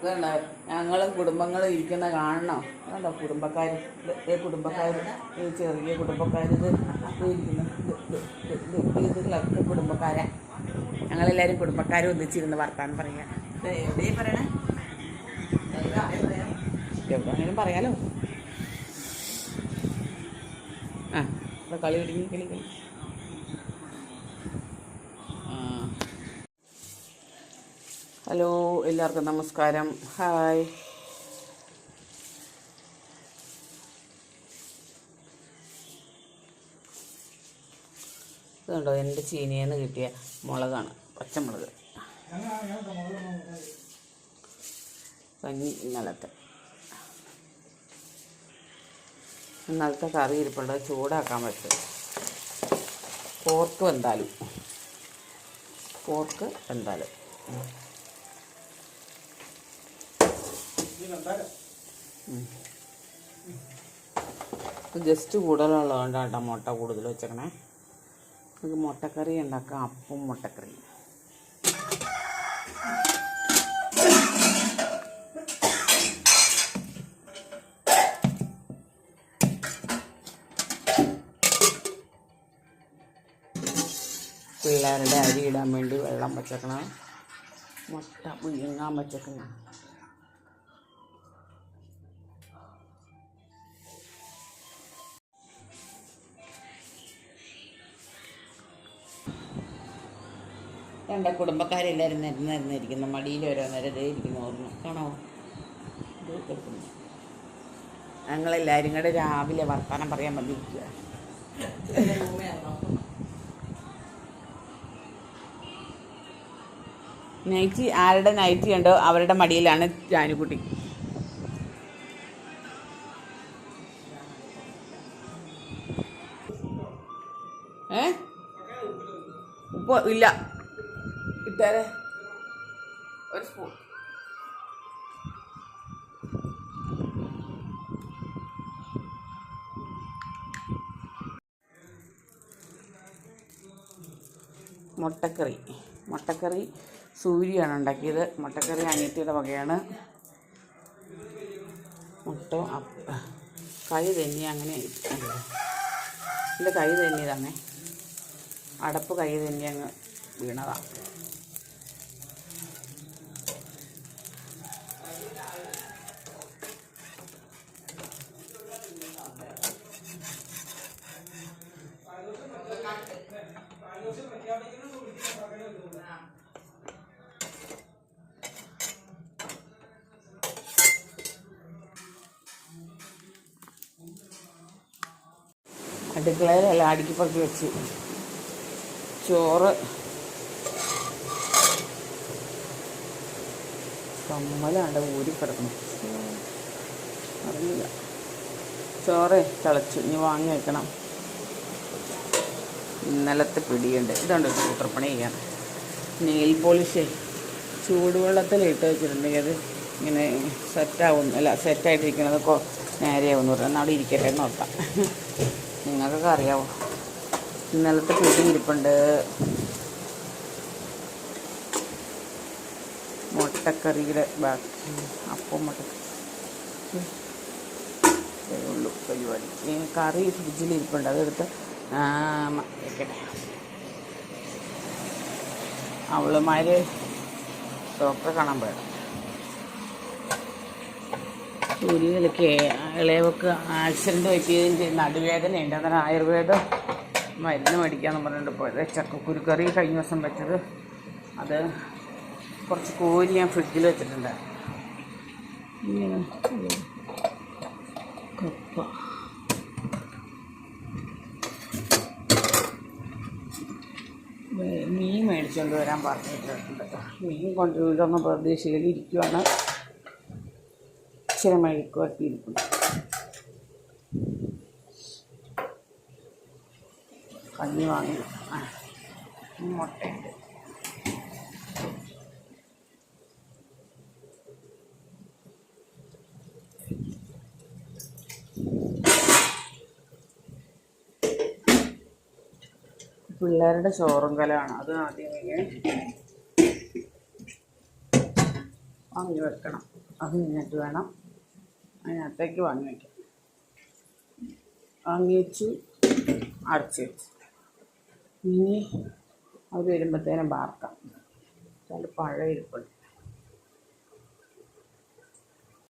ഇതുണ്ട് ഞങ്ങളും കുടുംബങ്ങളും ഇരിക്കുന്ന കാണണം. അതുണ്ടോ കുടുംബക്കാർ ഈ കുടുംബക്കാർ ഈ ചെറിയ കുടുംബക്കാർ ഇത് ഇരിക്കുന്നു. ഇത് ഇത് ഇത് ഇത് ഇതിലൊക്കെ കുടുംബക്കാരാ. ഞങ്ങളെല്ലാവരും കുടുംബക്കാരും ഒന്നിച്ചിരുന്ന് വർത്താനം പറയാം. എവിടെയും പറയണേ? എവിടെയാണെങ്കിലും പറയാലോ. ആ കളി ഒരുങ്ങി കളി കളി. ഹലോ എല്ലാവർക്കും നമസ്കാരം. ഹായ്. ഇതുണ്ടോ എന്റെ ചീനിയെന്ന് കിട്ടിയ മുളകാണ് പച്ചമുളക്. കഞ്ഞി ഇന്നലത്തെ. ഇന്നലത്തെ കറി ഇരിപ്പുണ്ട് ചൂടാക്കാൻ പറ്റും. പോർക്ക് വെന്താലും. പോർക്ക് വെന്താലും. ജസ്റ്റ് കൂടുതലുള്ളതുകൊണ്ടാണ് കേട്ടോ മുട്ട കൂടുതൽ വെച്ചേക്കണേ. നമുക്ക് മുട്ടക്കറി ഉണ്ടാക്കാം അപ്പം മുട്ടക്കറി പിള്ളേരുടെ അരി ഇടാൻ വേണ്ടി വെള്ളം വച്ചേക്കണം. മുട്ട പുഴുങ്ങാൻ വച്ചേക്കണം. എന്റെ കുടുംബക്കാരെല്ലാവരും നിരന്ന് നിരന്നിരിക്കുന്നു. മടിയിൽ ഓരോ ദേ ഇരിക്കുന്നു. ഓർമ്മ. കാണോ ഇത് ഞങ്ങളെല്ലാവരും കൂടെ രാവിലെ വർത്തമാനം പറയാൻ വന്നിരിക്കുക നൈറ്റി ആരുടെ നൈറ്റി ഉണ്ടോ അവരുടെ മടിയിലാണ് ജാനുകുട്ടി ഏ? ഉപ്പ് ഇല്ല. ഇട്ടേരെ ഒരു സ്പൂൺ മുട്ടക്കറി. മുട്ടക്കറി സൂര്യയാണ് ഉണ്ടാക്കിയത്. മുട്ടക്കറി അനിയത്തിയുടെ വകയാണ്. മുട്ട കൈ തന്നെ അങ്ങനെ എന്റെ കൈ തന്നെയതാണേ അടപ്പ് കൈ തന്നെ അങ്ങ് വീണതാണ് അടുക്കളയിലല്ല അടുക്കിപ്പറക്കി വെച്ച്. ചോറ്. കമ്മലാണ്ട് ഊരി കിടക്കണം. അറിയില്ല. ചോറ് തിളച്ചു. ഇനി വാങ്ങി വെക്കണം. ഇന്നലത്തെ പിടിയുണ്ട്. ഇതുണ്ട് സൂത്രപ്പണി ചെയ്യാൻ. നെയിൽ പോളിഷ് ചൂടുവെള്ളത്തിൽ ഇട്ട് വെച്ചിട്ടുണ്ടെങ്കിൽ അത് ഇങ്ങനെ സെറ്റാവും അല്ല സെറ്റായിട്ടിരിക്കുന്നത് കൊ നേരെയാവുമെന്ന് പറഞ്ഞു. എന്നാൽ അവിടെ ഇരിക്കട്ടെ എന്ന് നോക്കാം നിങ്ങൾക്കൊക്കെ അറിയാവോ? ഇന്നലത്തെ പിടി ഇരിപ്പുണ്ട്. മുട്ടക്കറിയുടെ ബാക്കി. അപ്പം മുട്ട. ഇത്രയേ ഉള്ളൂ പരിപാടി. കറി ഫ്രിഡ്ജിൽ ഇരിപ്പുണ്ട്. അതെടുത്ത് അവളുമാര് ഡോക്ടറെ കാണാൻ പോയത്. സൂര്യനിലൊക്കെ ഇളയവക്ക് ആക്സിഡന്റ് പറ്റിയതിന്റെ നടുവേദനയുണ്ട് അന്നേരം ആയുർവേദം മരുന്ന് മേടിക്കാമെന്ന് പറഞ്ഞിട്ട് പോയത്. ചക്കക്കുരുക്കറി കഴിഞ്ഞ ദിവസം വെച്ചത്. അത് കുറച്ച് കോരി ഞാൻ ഫ്രിഡ്ജിൽ വെച്ചിട്ടുണ്ട് ഇങ്ങനെ കപ്പ വേ- മീൻ മേടിച്ചുകൊണ്ട് വരാൻ പറഞ്ഞിട്ടുണ്ട്. മീൻ കൊണ്ടുവരുന്ന പ്രതീക്ഷയിൽ ഇരിക്കുവാണ് ഇച്ചിരി മെഴുക്ക് വട്ടിയിരിക്കുന്നു കഞ്ഞി വാങ്ങി. മുട്ടയുണ്ട്. പിള്ളേരുടെ ചോറും കലമാണ്. അത് ആദ്യം ഇങ്ങനെ വാങ്ങി വെക്കണം. അത് കഴിഞ്ഞിട്ട് വേണം അതിനകത്തേക്ക് വാങ്ങി വയ്ക്കാം വാങ്ങി വെച്ച് അടച്ച് വെച്ച്. ഇനി അവർ വരുമ്പോഴത്തേനും വാർക്കാം. പഴയ പഴം ഇരിപ്പുണ്ട്.